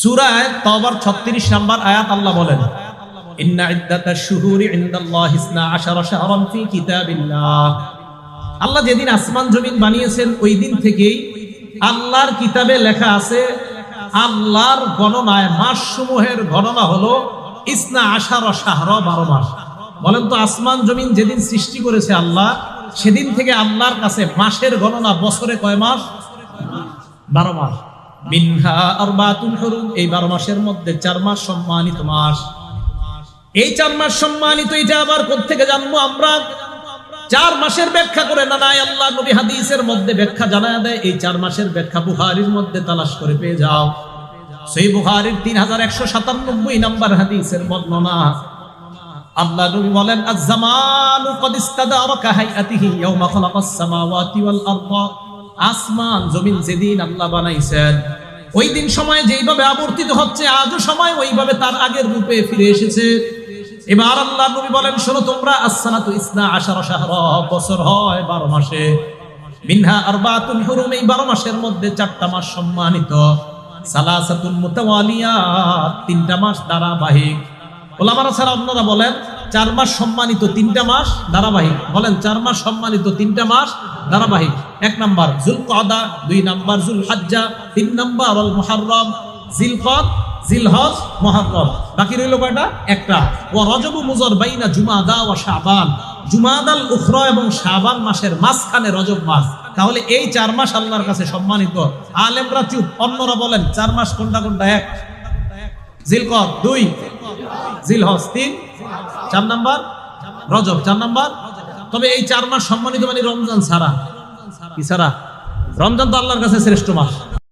সুরায় তবার ছত্রিশ নাম্বার আয়াত আল্লাহ বলেন আল্লাহ যেদিন আসমান জমিন বানিয়েছেন, ওই দিন থেকেই আল্লাহর কিতাবে লেখা আছে, আল্লাহর গণনায় মাস সমূহের গণনা হলো ইসনা আশার শাহর বারো মাস। বলেন তো, আসমান জমিন যেদিন সৃষ্টি করেছে আল্লাহ, সেদিন থেকে আল্লাহর কাছে মাসের গণনা বছরে কয় মাস? বারো মাস। মিনহা আরবাতুন হুরুম। এই বারো মাসের মধ্যে চার মাস সম্মানিত মাস। এই চার মাস সম্মানিত এটা আবার কোথেকে জানব আমরা? চার মাসের ব্যাখ্যা করে না নাই আল্লাহ নবী হাদিসের মধ্যে ব্যাখ্যা জানায় দেয়, এই চার মাসের ব্যাখ্যা বুহারির মধ্যে তালাশ করে পেয়ে যাও। সেই বুহারির তিন হাজার একশো সাতানব্বই নাম্বার হাদিসের বর্ণনা। আল্লাহ নবী বলেন আজ-জামানু কদ ইস্তাদারাকা হাইয়াতিহি ইয়াওমা খালাকাস সামাওয়াতি ওয়াল আরদ। আসমান, জমিন যেদিন আল্লাহ বানাইছেন ওই দিন সময় যেইভাবে আবর্তিত হচ্ছে, আজও সময় ওইভাবে তার আগের রূপে ফিরে এসেছে। এবার আল্লাহ নবী বলেন, শোনো তোমরা আসসানাতু ইসনা আশার শাহরা বছর হয় বারো মাসে। মিনহা আরবাতুন হুরুম, এই বারো মাসের মধ্যে চারটা মাস সম্মানিত। সালাসাতুন মুতাওয়ালিয়াত, তিনটা মাস ধারাবাহিক। ওলামারা ছাড়া আপনারা বলেন চার মাস সম্মানিত তিনটা মাস ধারাবাহিক। বলেন, চার মাস সম্মানিত তিনটা মাস ধারাবাহিক। এক নাম্বার জুল কদা দুই নাম্বার জুল হাজ্জা তিন নাম্বার অল মুহাররম, জিলকদ, জিলহজ, মুহাররম। বাকি রইল কয়টা? একটা। ও রজব মুজর বাইনা জুমাদা ও শাবান। জুমাদাল উখরা এবং শাবান মাসের মাঝখানে রজব মাস। তাহলে এই চার মাস আল্লাহর কাছে সম্মানিত। আলেমরা চুপ, অন্যরা বলেন, চার মাস কোনটা কোনটা এক? জিলকদ, দুই। জিলহজ, তিন। চার নাম্বার? রজব, চার নাম্বার? তবে এই চার মাস সম্মানিত মানে রমজান সারা কি সারা রমজান তো আল্লাহর কাছে শ্রেষ্ঠ মাস।